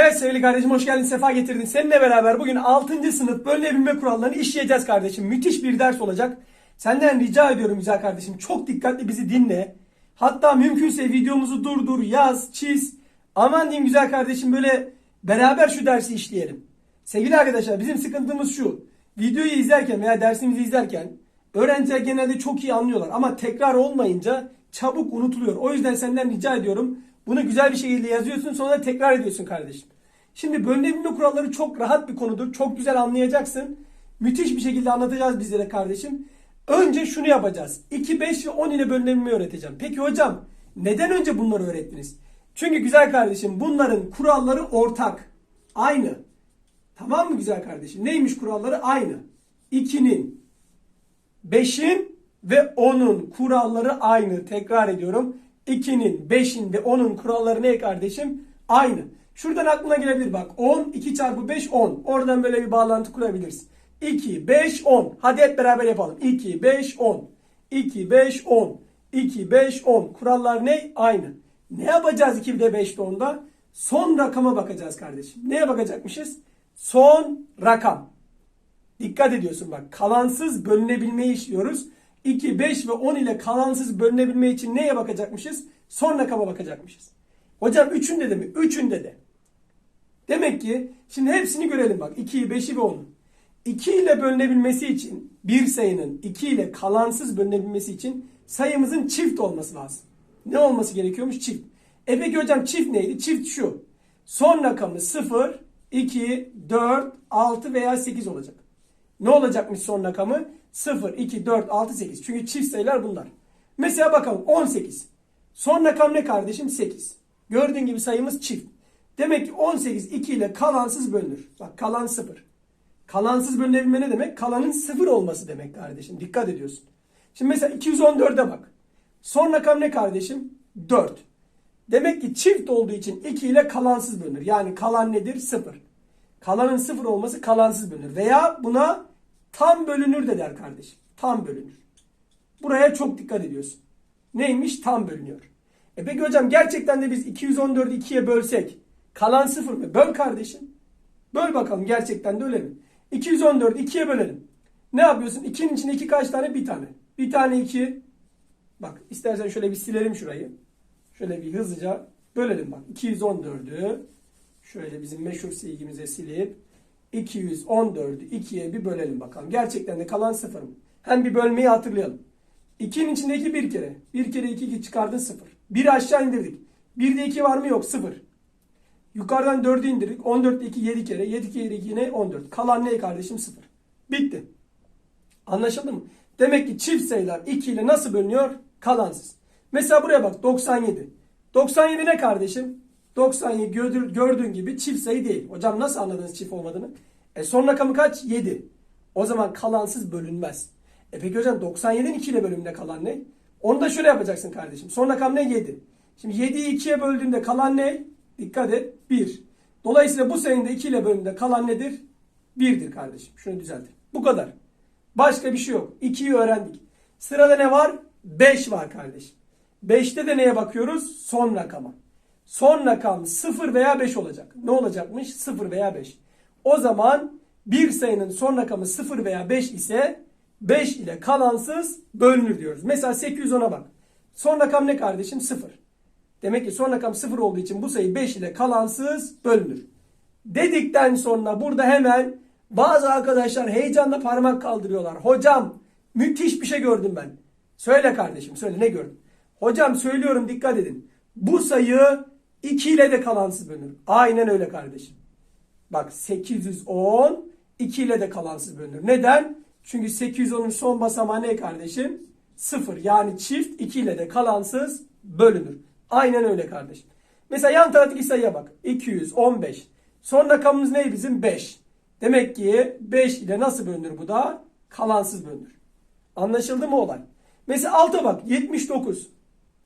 Evet sevgili kardeşim hoş geldin sefa getirdin. Seninle beraber bugün 6. sınıf bölünebilme kurallarını işleyeceğiz kardeşim. Müthiş bir ders olacak. Senden rica ediyorum güzel kardeşim. Çok dikkatli bizi dinle. Hatta mümkünse videomuzu durdur, yaz, çiz. Aman diyeyim güzel kardeşim böyle beraber şu dersi işleyelim. Sevgili arkadaşlar bizim sıkıntımız şu. Videoyu izlerken veya dersimizi izlerken öğrenciler genelde çok iyi anlıyorlar ama tekrar olmayınca çabuk unutuluyor. O yüzden senden rica ediyorum. Bunu güzel bir şekilde yazıyorsun sonra tekrar ediyorsun kardeşim. Şimdi bölünebilme kuralları çok rahat bir konudur. Çok güzel anlayacaksın. Müthiş bir şekilde anlatacağız bizlere kardeşim. Önce şunu yapacağız. 2, 5 ve 10 ile bölünebilmeyi öğreteceğim. Peki hocam neden önce bunları öğrettiniz? Çünkü güzel kardeşim bunların kuralları ortak. Aynı. Tamam mı güzel kardeşim? Neymiş kuralları? Aynı. 2'nin, 5'in ve 10'un kuralları aynı. Tekrar ediyorum. 2'nin, 5'in ve 10'un kuralları ne kardeşim? Aynı. Şuradan aklına gelebilir bak. 10, 2 çarpı 5, 10. Oradan böyle bir bağlantı kurabilirsin. 2, 5, 10. Hadi hep beraber yapalım. 2, 5, 10. 2, 5, 10. 2, 5, 10. Kurallar ne? Aynı. Ne yapacağız 2'de 5'te 10'da? Son rakama bakacağız kardeşim. Neye bakacakmışız? Son rakam. Dikkat ediyorsun bak. Kalansız bölünebilmeyi işliyoruz. 2, 5 ve 10 ile kalansız bölünebilme için neye bakacakmışız? Son rakama bakacakmışız. Hocam üçünde de mi? Üçünde de. Demek ki şimdi hepsini görelim bak. 2'yi, 5'i ve 10'u. 2 ile bölünebilmesi için bir sayının 2 ile kalansız bölünebilmesi için sayımızın çift olması lazım. Ne olması gerekiyormuş? Çift. E peki hocam çift neydi? Çift şu. Son rakamı 0, 2, 4, 6 veya 8 olacak. Ne olacakmış son rakamı? 0, 2, 4, 6, 8. Çünkü çift sayılar bunlar. Mesela bakalım 18. Son rakam ne kardeşim? 8. Gördüğün gibi sayımız çift. Demek ki 18 2 ile kalansız bölünür. Bak kalan 0. Kalansız bölünebilme ne demek? Kalanın 0 olması demek kardeşim. Dikkat ediyorsun. Şimdi mesela 214'e bak. Son rakam ne kardeşim? 4. Demek ki çift olduğu için 2 ile kalansız bölünür. Yani kalan nedir? 0. Kalanın 0 olması kalansız bölünür. Veya buna tam bölünür de der kardeşim. Tam bölünür. Buraya çok dikkat ediyorsun. Neymiş? Tam bölünüyor. E peki hocam gerçekten de biz 214'ü 2'ye bölsek kalan 0 mı? Böl kardeşim. Böl bakalım gerçekten de öyle mi? 214'ü 2'ye bölelim. Ne yapıyorsun? 2'nin içinde 2 kaç tane? Bir tane. Bir tane 2. Bak istersen şöyle bir silelim şurayı. Şöyle bir hızlıca bölelim bak. 214'ü şöyle bizim meşhur silgimize silip 214'ü 2'ye bir bölelim bakalım. Gerçekten de kalan 0 mı? Hem bir bölmeyi hatırlayalım. 2'nin içindeki bir kere. Bir kere 2 çıkardın 0. 1 aşağı indirdik. 1'de 2 var mı? Yok 0. Yukarıdan 4'ü indirdik. 14'te 2 7 kere. 7 kere 2 ne? 14. Kalan ne kardeşim? 0. Bitti. Anlaşıldı mı? Demek ki çift sayılar 2 ile nasıl bölünüyor? Kalansız. Mesela buraya bak 97. 97 ne kardeşim? 97 gördüğün, gibi çift sayı değil. Hocam nasıl anladınız çift olmadığını? E son rakamı kaç? 7. O zaman kalansız bölünmez. E peki hocam 97'nin 2 ile bölümünde kalan ne? Onu da şöyle yapacaksın kardeşim. Son rakam ne? 7. Şimdi 7'yi 2'ye böldüğünde kalan ne? Dikkat et. 1. Dolayısıyla bu sayının da 2 ile bölümünde kalan nedir? 1'dir kardeşim. Şunu düzeltin. Bu kadar. Başka bir şey yok. 2'yi öğrendik. Sırada ne var? 5 var kardeşim. 5'te de neye bakıyoruz? Son rakama. Son rakam 0 veya 5 olacak. Ne olacakmış? 0 veya 5. O zaman bir sayının son rakamı 0 veya 5 ise 5 ile kalansız bölünür diyoruz. Mesela 810'a bak. Son rakam ne kardeşim? 0. Demek ki son rakam 0 olduğu için bu sayı 5 ile kalansız bölünür. Dedikten sonra burada hemen bazı arkadaşlar heyecanla parmak kaldırıyorlar. Hocam müthiş bir şey gördüm ben. Söyle kardeşim söyle ne gördün? Hocam söylüyorum dikkat edin. Bu sayı 2 ile de kalansız bölünür. Aynen öyle kardeşim. Bak 810 2 ile de kalansız bölünür. Neden? Çünkü 810'un son basamağı ne kardeşim? 0 yani çift 2 ile de kalansız bölünür. Aynen öyle kardeşim. Mesela yan taraftaki sayıya bak. 215. Son rakamımız ne bizim? 5. Demek ki 5 ile nasıl bölünür bu da? Kalansız bölünür. Anlaşıldı mı olay? Mesela alta bak. 79.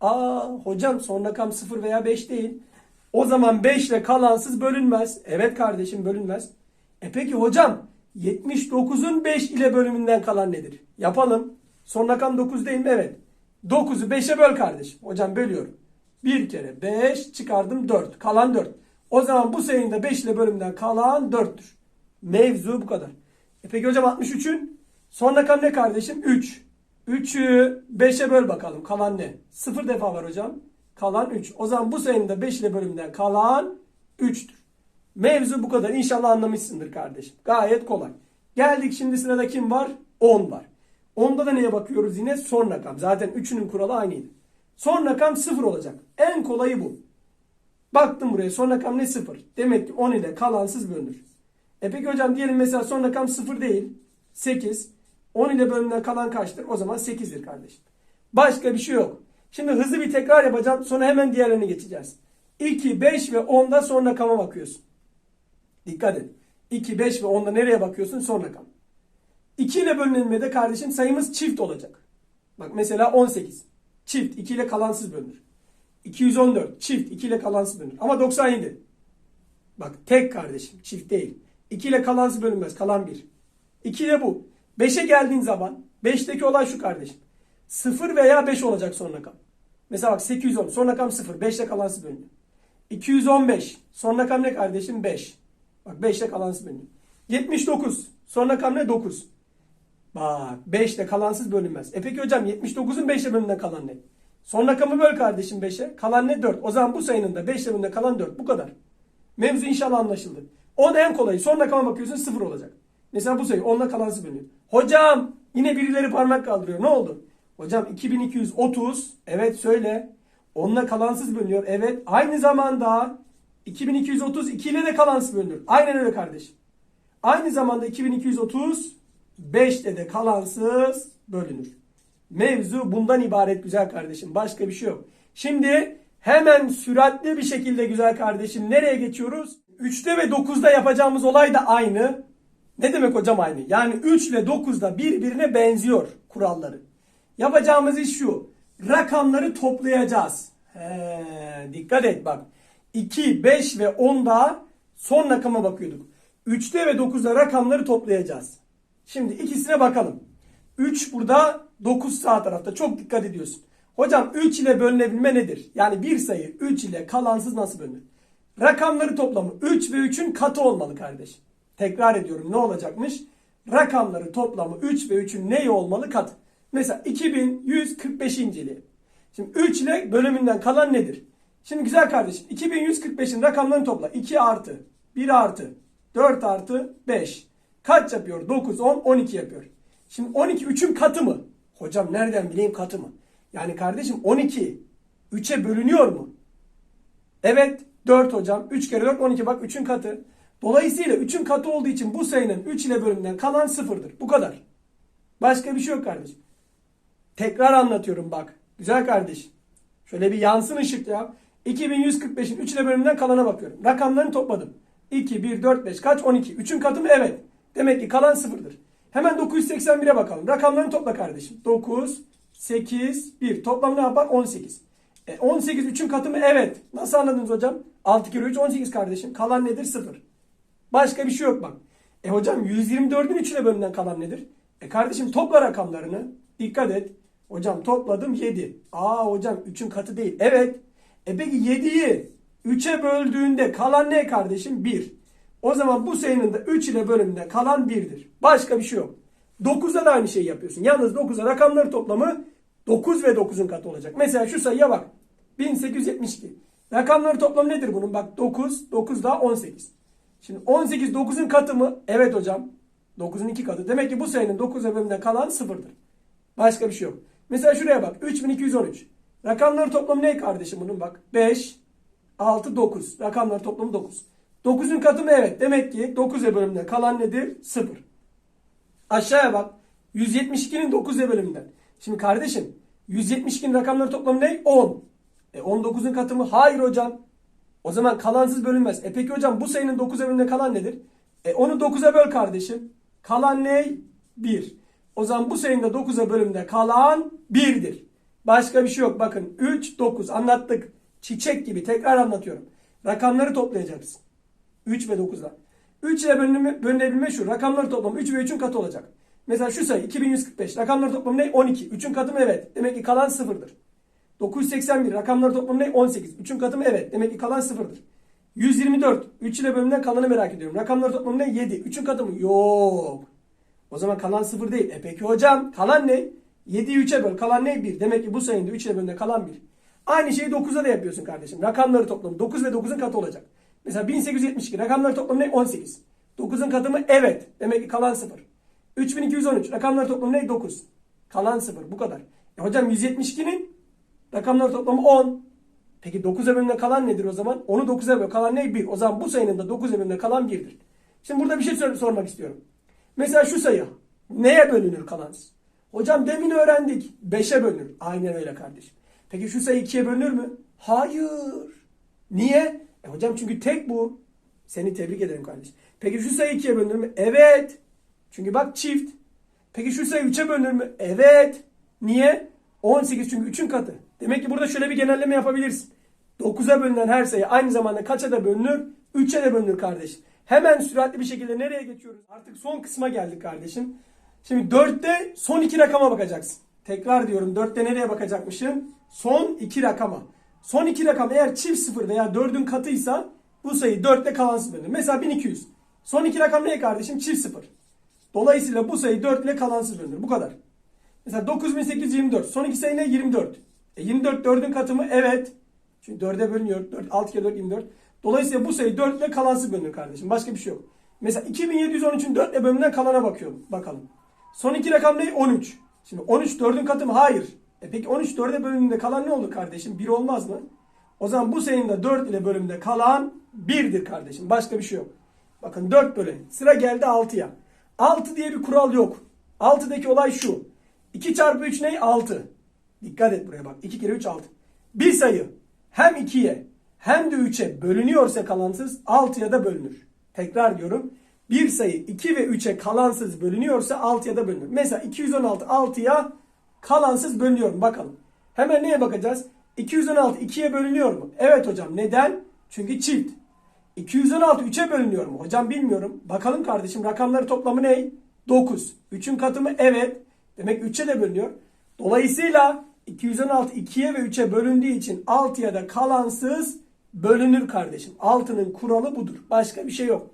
Aa hocam son rakam 0 veya 5 değil. O zaman 5 ile kalansız bölünmez. Evet kardeşim bölünmez. E peki hocam 79'un 5 ile bölümünden kalan nedir? Yapalım. Son rakam 9 değil mi? Evet. 9'u 5'e böl kardeşim. Hocam bölüyorum. Bir kere 5 çıkardım 4. Kalan 4. O zaman bu sayının da 5 ile bölümden kalan 4'tür. Mevzu bu kadar. E peki hocam 63'ün son rakam ne kardeşim? 3. 3'ü 5'e böl bakalım. Kalan ne? 0 defa var hocam. Kalan 3. O zaman bu sayının da 5 ile bölümden kalan 3'tür. Mevzu bu kadar. İnşallah anlamışsındır kardeşim. Gayet kolay. Geldik şimdi sırada kim var? 10 var. Onda da neye bakıyoruz yine? Son rakam. Zaten üçünün kuralı aynıydı. Son rakam 0 olacak. En kolayı bu. Baktım buraya son rakam ne 0. Demek ki 10 ile kalansız bölünür. E peki hocam diyelim mesela son rakam 0 değil. 8. 10 ile bölümden kalan kaçtır? O zaman 8'dir kardeşim. Başka bir şey yok. Şimdi hızlı bir tekrar yapacağım. Sonra hemen diğerlerine geçeceğiz. 2, 5 ve 10'da son rakama bakıyorsun. Dikkat et. 2, 5 ve 10'da nereye bakıyorsun? Son rakam. 2 ile bölünmede kardeşim sayımız çift olacak. Bak mesela 18. Çift 2 ile kalansız bölünür. 214 çift 2 ile kalansız bölünür. Ama 97. Bak tek kardeşim çift değil. 2 ile kalansız bölünmez kalan 1. 2 ile bu. 5'e geldiğin zaman 5'teki olay şu kardeşim. 0 veya 5 olacak son rakam. Mesela bak 810 son rakam 0. 5 ile kalansız bölünüyor. 215 son rakam ne kardeşim? 5. Bak 5 ile kalansız bölünüyor. 79 son rakam ne? 9. Bak 5 ile kalansız bölünmez. E peki hocam 79'un 5 ile kalan ne? Son rakamı böl kardeşim 5'e. Kalan ne? 4. O zaman bu sayının da 5 ile kalan 4. Bu kadar. Mevzu inşallah anlaşıldı. 10 en kolayı. Son rakama bakıyorsun 0 olacak. Mesela bu sayı 10 ile kalansız bölünüyor. Hocam yine birileri parmak kaldırıyor. Ne oldu? Hocam 2230. Evet söyle. 10 ile kalansız bölünüyor. Evet. Aynı zamanda 2232 ile de kalansız bölünür. Aynen öyle kardeşim. Aynı zamanda 2230 5 ile de kalansız bölünür. Mevzu bundan ibaret güzel kardeşim. Başka bir şey yok. Şimdi hemen süratli bir şekilde güzel kardeşim nereye geçiyoruz? 3'te ve 9'da yapacağımız olay da aynı. Ne demek hocam aynı? Yani 3 ile 9'da birbirine benziyor kuralları. Yapacağımız iş şu. Rakamları toplayacağız. He, dikkat et bak. 2, 5 ve 10'da son rakama bakıyorduk. 3'te ve 9'da rakamları toplayacağız. Şimdi ikisine bakalım. 3 burada 9 sağ tarafta. Çok dikkat ediyorsun. Hocam 3 ile bölünebilme nedir? Yani bir sayı 3 ile kalansız nasıl bölünür? Rakamları toplamı 3 ve 3'ün katı olmalı kardeşim. Tekrar ediyorum ne olacakmış? Rakamları toplamı 3 ve 3'ün neyi olmalı? Katı. Mesela 2145 inceleyelim. Şimdi 3 ile bölümünden kalan nedir? Şimdi güzel kardeşim 2145'in rakamlarını topla. 2 artı 1 artı 4 artı 5. Kaç yapıyor? 9, 10, 12 yapıyor. Şimdi 12 3'ün katı mı? Hocam nereden bileyim katı mı? Yani kardeşim 12 3'e bölünüyor mu? Evet 4 hocam. 3 kere 4 12 bak 3'ün katı. Dolayısıyla 3'ün katı olduğu için bu sayının 3 ile bölümünden kalan sıfırdır. Bu kadar. Başka bir şey yok kardeşim. Tekrar anlatıyorum bak. Güzel kardeşim. Şöyle bir yansın ışık ya. 2145'in 3 ile bölümünden kalana bakıyorum. Rakamlarını topladım. 2, 1, 4, 5 kaç? 12. 3'ün katı mı? Evet. Demek ki kalan sıfırdır. Hemen 981'e bakalım. Rakamlarını topla kardeşim. 9, 8, 1. Toplam ne yapar? 18. E, 18 3'ün katı mı? Evet. Nasıl anladınız hocam? 6 kere 3 18 kardeşim. Kalan nedir? 0. Başka bir şey yok bak. E hocam 124'ün 3 ile bölümünden kalan nedir? E kardeşim topla rakamlarını. Dikkat et. Hocam topladım 7. Aa hocam 3'ün katı değil. Evet. E peki 7'yi 3'e böldüğünde kalan ne kardeşim? 1. O zaman bu sayının da 3 ile bölümünde kalan 1'dir. Başka bir şey yok. 9'da da aynı şeyi yapıyorsun. Yalnız 9'a rakamları toplamı 9 ve 9'un katı olacak. Mesela şu sayıya bak. 1872. Rakamları toplamı nedir bunun? Bak 9, 9 daha 18. Şimdi 18 9'un katı mı? Evet hocam. 9'un 2 katı. Demek ki bu sayının 9 ve bölümünde kalan 0'dır. Başka bir şey yok. Mesela şuraya bak. 3213. Rakamları toplamı ne kardeşim bunun? Bak 5, 6, 9. Rakamları toplamı 9. 9'un katı mı? Evet. Demek ki 9 ve bölümünde kalan nedir? 0. Aşağıya bak. 172'nin 9 ve bölümünden. Şimdi kardeşim 172'nin rakamları toplamı ne? 10. E 19'un katı mı? Hayır hocam. O zaman kalansız bölünmez. E peki hocam bu sayının 9 bölümünde kalan nedir? E onu 9'a böl kardeşim. Kalan ne? 1. O zaman bu sayının da 9'a bölümünde kalan 1'dir. Başka bir şey yok. Bakın 3, 9 anlattık. Çiçek gibi tekrar anlatıyorum. Rakamları toplayacaksın. 3 ve 9'da. 3 ile bölünebilme, bölünebilme şu. Rakamları toplamı 3 ve 3'ün katı olacak. Mesela şu sayı 2145. Rakamları toplamı ne? 12. 3'ün katı mı? Evet. Demek ki kalan 0'dır. 981. Rakamları toplamı ne? 18. 3'ün katı mı? Evet. Demek ki kalan 0'dır. 124. 3 ile bölümden kalanı merak ediyorum. Rakamlar toplamı ne? 7. 3'ün katı mı? Yok. O zaman kalan 0 değil. E peki hocam kalan ne? 7'yi 3'e böl. Kalan ne? 1. Demek ki bu sayının da 3 ile bölümde kalan 1. Aynı şeyi 9'a da yapıyorsun kardeşim. Rakamları toplamı 9 ve 9'un katı olacak. Mesela 1872. Rakamları toplamı ne? 18. 9'un katı mı? Evet. Demek ki kalan 0. 3213. Rakamları toplamı ne? 9. Kalan 0. Bu kadar. E hocam 172'nin rakamları toplamı 10. Peki 9 bölümünde kalan nedir o zaman? Onu 9'a böl. Kalan ne? 1. O zaman bu sayının da 9 bölümünde kalan 1'dir. Şimdi burada bir şey sor- sormak istiyorum. Mesela şu sayı neye bölünür kalansız? Hocam demin öğrendik. 5'e bölünür. Aynen öyle kardeşim. Peki şu sayı 2'ye bölünür mü? Hayır. Niye? E hocam çünkü tek bu. Seni tebrik ederim kardeşim. Peki şu sayı 2'ye bölünür mü? Evet. Çünkü bak çift. Peki şu sayı 3'e bölünür mü? Evet. Niye? 18 çünkü 3'ün katı. Demek ki burada şöyle bir genelleme yapabilirsin. 9'a bölünen her sayı aynı zamanda kaça da bölünür? 3'e de bölünür kardeşim. Hemen süratli bir şekilde nereye geçiyoruz? Artık son kısma geldik kardeşim. Şimdi 4'te son iki rakama bakacaksın. Tekrar diyorum 4'te nereye bakacakmışım? Son iki rakama. Son iki rakam eğer çift sıfır veya 4'ün katıysa bu sayı 4'te kalansız bölünür. Mesela 1200. Son iki rakam ne kardeşim? Çift sıfır. Dolayısıyla bu sayı 4 ile kalansız bölünür. Bu kadar. Mesela 9824. Son iki sayı ne? 24. E 24 4'ün katı mı? Evet. Çünkü 4'e bölünüyor. 4, 6 kere 4 24. Dolayısıyla bu sayı 4 ile kalansız bölünür kardeşim. Başka bir şey yok. Mesela 2713'ün 4 ile bölümünden kalana bakıyorum. Bakalım. Son iki rakam ne? 13. Şimdi 13 4'ün katı mı? Hayır. E peki 13 4'e bölümünde kalan ne olur kardeşim? 1 olmaz mı? O zaman bu sayının da 4 ile bölümünde kalan 1'dir kardeşim. Başka bir şey yok. Bakın 4 bölü. Sıra geldi 6'ya. 6 diye bir kural yok. 6'daki olay şu. 2 çarpı 3 ne? 6. Dikkat et buraya bak. 2 kere 3 6. Bir sayı hem 2'ye hem de 3'e bölünüyorsa kalansız 6'ya da bölünür. Tekrar diyorum. Bir sayı 2 ve 3'e kalansız bölünüyorsa 6'ya da bölünür. Mesela 216 6'ya kalansız bölünüyor? Bakalım. Hemen neye bakacağız? 216 2'ye bölünüyor mu? Evet hocam. Neden? Çünkü çift. 216 3'e bölünüyor mu? Hocam bilmiyorum. Bakalım kardeşim rakamları toplamı ne? 9. 3'ün katı mı? Evet. Demek 3'e de bölünüyor. Dolayısıyla 216 2'ye ve 3'e bölündüğü için 6'ya da kalansız bölünür kardeşim. 6'nın kuralı budur. Başka bir şey yok.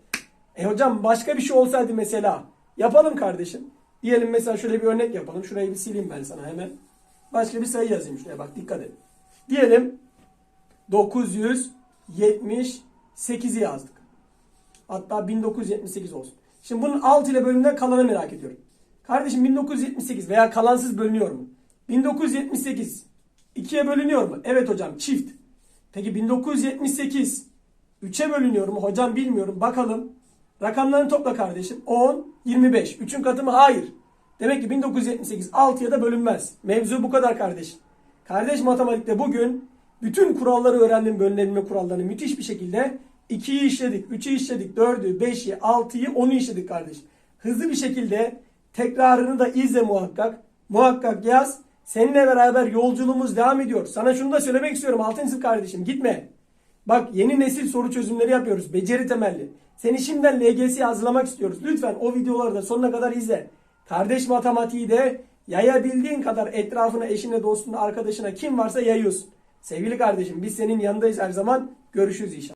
E hocam başka bir şey olsaydı mesela yapalım kardeşim. Diyelim mesela şöyle bir örnek yapalım. Şurayı bir sileyim ben sana hemen. Başka bir sayı yazayım şuraya bak dikkat et. Diyelim 978'i yazdık. Hatta 1978 olsun. Şimdi bunun 6 ile bölümünden kalanı merak ediyorum. Kardeşim 1978 veya kalansız bölünüyor mu? 1978 2'ye bölünüyor mu? Evet hocam çift. Peki 1978 3'e bölünüyor mu? Hocam bilmiyorum. Bakalım. Rakamlarını topla kardeşim. 10, 25. 3'ün katı mı? Hayır. Demek ki 1978 6'ya da bölünmez. Mevzu bu kadar kardeşim. Kardeş matematikte bugün bütün kuralları öğrendim bölünebilme kurallarını müthiş bir şekilde 2'yi işledik, 3'ü işledik, 4'ü, 5'i, 6'yı, 10'u işledik kardeş. Hızlı bir şekilde tekrarını da izle muhakkak. Muhakkak yaz. Seninle beraber yolculuğumuz devam ediyor. Sana şunu da söylemek istiyorum 6. sınıf kardeşim gitme. Bak yeni nesil soru çözümleri yapıyoruz. Beceri temelli. Seni şimdiden LGS'ye hazırlamak istiyoruz. Lütfen o videoları da sonuna kadar izle. Kardeş matematiği de yayabildiğin kadar etrafına, eşine, dostuna, arkadaşına kim varsa yayıyorsun. Sevgili kardeşim biz senin yanındayız her zaman. Görüşürüz inşallah.